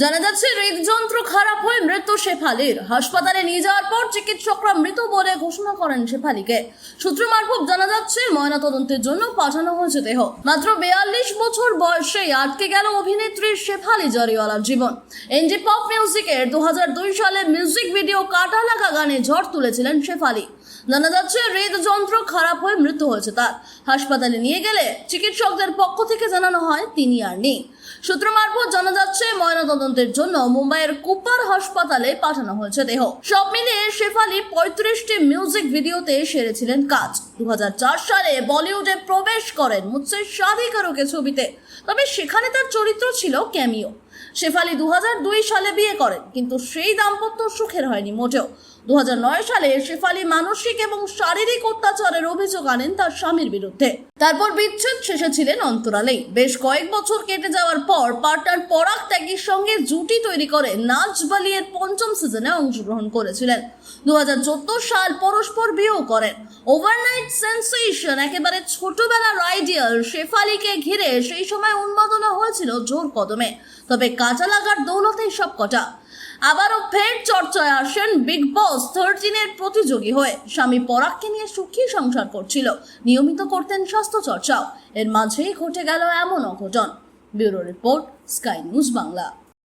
জানা যাচ্ছে, হৃদযন্ত্র খারাপ হয়ে মৃত্যু শেফালির। হাসপাতালে নিয়ে যাওয়ার পর চিকিৎসকরা মৃত বলে ঘোষণা করেন শেফালিকে। সূত্র মারফত জানা যাচ্ছে, ময়নাতদন্তের জন্য পাঠানো হয়েছে দেহ। মাত্র বেয়াল্লিশ বছর বয়সেই আটকে গেল অভিনেত্রী শেফালি জরিওয়ালার জীবন। এনজি পপ মিউজিকের দু হাজার দুই সালে মিউজিক ভিডিও কাটা লাগা গানে ঝড় তুলেছিলেন শেফালি। জানা যাচ্ছে, হৃদযন্ত্র খারাপ হয়ে মৃত্যু হয়েছে তার। হাসপাতালে নিয়ে গেলে চিকিৎসকদের পক্ষ থেকে জানানো হয়, তিনি আর নেই। সূত্র মারফত জানা যাচ্ছে ময়নাতদন্তের জন্য মুম্বাইয়ের কুপার হাসপাতালে পাঠানো হয়েছে দেহ। সব মিলিয়ে শেফালি পঁয়ত্রিশটি মিউজিক ভিডিওতে সেরেছিলেন কাজ। দু হাজার চার সালে বলিউডে প্রবেশ করেন মুৎসে শাদি কারোকে ছবিতে। তবে সেখানে তার চরিত্র ছিল ক্যামিও। শেফালি দু হাজার দুই সালে বিয়ে করেন, কিন্তু সেই দাম্পত্য সুখের হয়নি মোটেও। দুহাজার নয় সালে শেফালি মানসিক এবং শারীরিক অত্যাচারের অভিযোগ আনেন তার স্বামীর বিরুদ্ধে। তারপর বিচ্ছেদ শেষে ছিলেন অন্তরালেই। বেশ কয়েক বছর কেটে যাওয়ার পর পার্টনার পরাগ ত্যাগীর সঙ্গে জুটি তৈরি করে নাচ বালিয়ের পঞ্চম সিজনে অংশগ্রহণ করেছিলেন। দুহাজার চোদ্দ সাল পরস্পর বিয়েও করেন। ওভারনাইট সেন্সেশন একেবারে ছোটবেলার আইডিয়াল শেফালিকে ঘিরে সেই সময় উন্মাদনা হয়েছিল জোর কদমে। তবে কাঁচা লাগার দৌলতেই সব কটা আবারও ফের চর্চায় আসেন বিগ বস থার্টিনের প্রতিযোগী হয়ে। স্বামী পরাগকে নিয়ে সুখী সংসার করছিল। নিয়মিত করতেন স্বাস্থ্য চর্চাও। এর মাঝেই ঘটে গেল এমন অঘটন। Bureau report, sky news Bangla.